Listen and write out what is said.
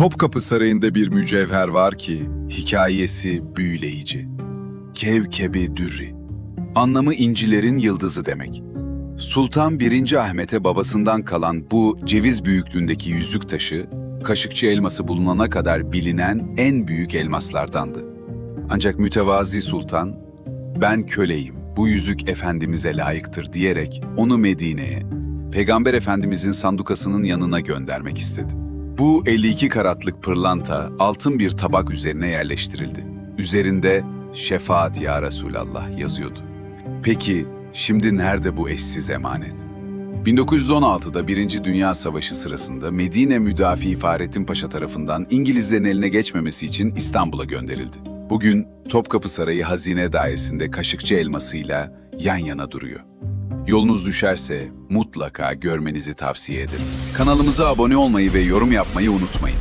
Topkapı Sarayı'nda bir mücevher var ki hikayesi büyüleyici. Kevkebi Dürri. Anlamı incilerin yıldızı demek. Sultan 1. Ahmet'e babasından kalan bu ceviz büyüklüğündeki yüzük taşı, Kaşıkçı elması bulunana kadar bilinen en büyük elmaslardandı. Ancak mütevazi sultan, ben köleyim, bu yüzük Efendimiz'e layıktır diyerek onu Medine'ye, Peygamber Efendimiz'in sandukasının yanına göndermek istedi. Bu 52 karatlık pırlanta altın bir tabak üzerine yerleştirildi. Üzerinde şefaat ya Resulallah yazıyordu. Peki şimdi nerede bu eşsiz emanet? 1916'da Birinci Dünya Savaşı sırasında Medine müdafi Fahrettin Paşa tarafından İngilizlerin eline geçmemesi için İstanbul'a gönderildi. Bugün Topkapı Sarayı Hazine Dairesi'nde kaşıkçı elmasıyla yan yana duruyor. Yolunuz düşerse mutlaka görmenizi tavsiye ederim. Kanalımıza abone olmayı ve yorum yapmayı unutmayın.